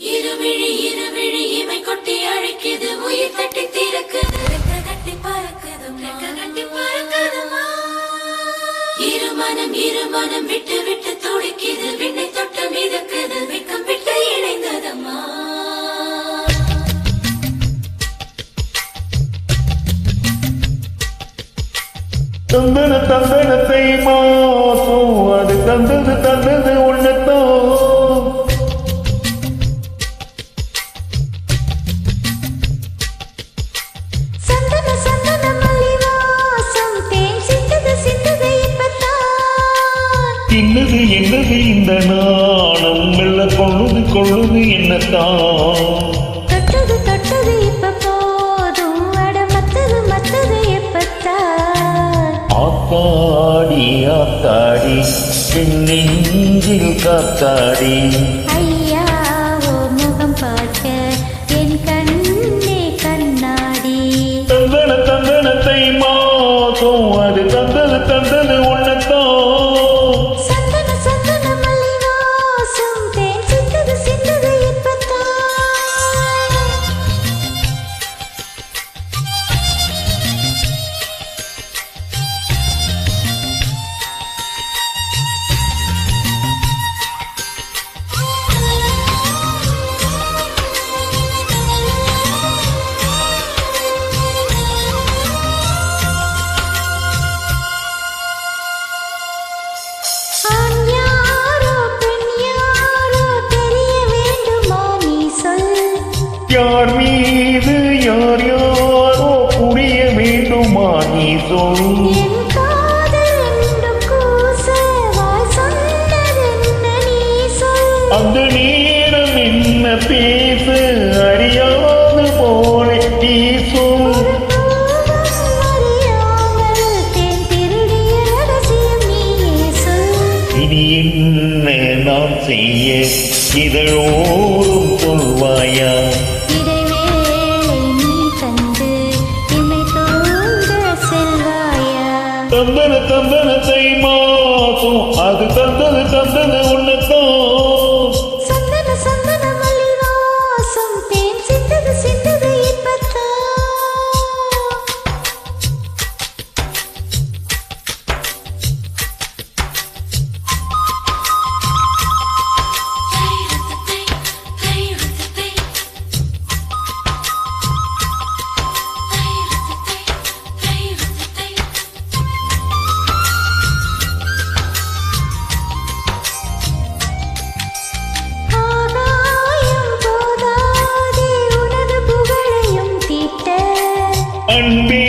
இருவிழி இருவிழி இமை கொட்டி அழைக்குது உயிர் தட்டி திறக்குது. ரெக்க கட்டி பறக்குது ரெக்க கட்டி பறக்குதுமா இருமனம் இருமனம் விட்டு விட்டு துடிக்குது விண்ணை தொட்டு மிதக்குது வெக்கம் விட்டு இணைந்ததம்மா. தந்தன தந்தனத்தை மாசம் அது தந்தது தந்தது. இன்னது என்னது இந்த நாணம்? மெல்ல கொள்ளுது கொள்ளுது என்னத்தான்? தொட்டது தொட்டது இப்ப போதும். அட மத்தது மத்தது எப்பத்தான்? ஆத்தாடி ஆத்தாடி நெஞ்சில் காத்தாடி. ஐயா யார் மீது யார் யாரோ புரிய வேண்டுமா நீ சொல். அந்த நேரம் என்ன பேச அறியாது போல நீ சொல். இனி என்ன நான் செய்ய? இதழோடும் சொல்வாயா? செல்வாயா தந்தன தந்தனத்தை மாசம் அது தந்தது தந்தது உன்னை அன்பே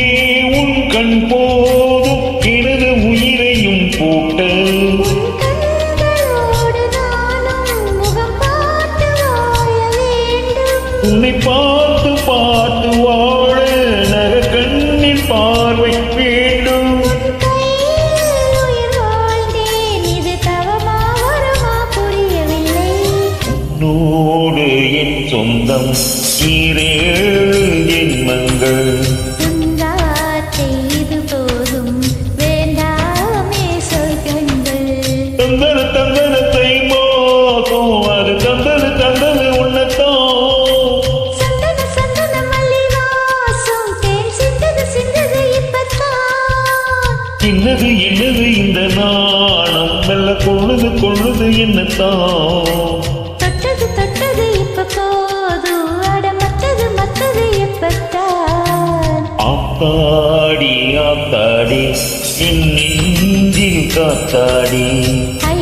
உன் கண் போதும். எனது உயிரையும் பூட்ட பார்த்து உன்னை பார்த்து பார்த்து வாழ நக கண்ணின் பார்வை வேண்டும். உன்னோடு என் சொந்தம் அது உன்னத்தான் சந்தன சந்தன மல்லிவாசம் தேன் சிந்தது சிந்தது இப்பத்தான். என்னது என்னது இந்த நாணம். மெல்ல கொள்ளுது கொள்ளுது என்னத்தான். தொட்டது தொட்டது இப்ப போதும் அட மத்தது மத்தது எப்பத்தான் ஆத்தாடி ஆத்தாடி என் நெஞ்சில் காத்தாடி ஐ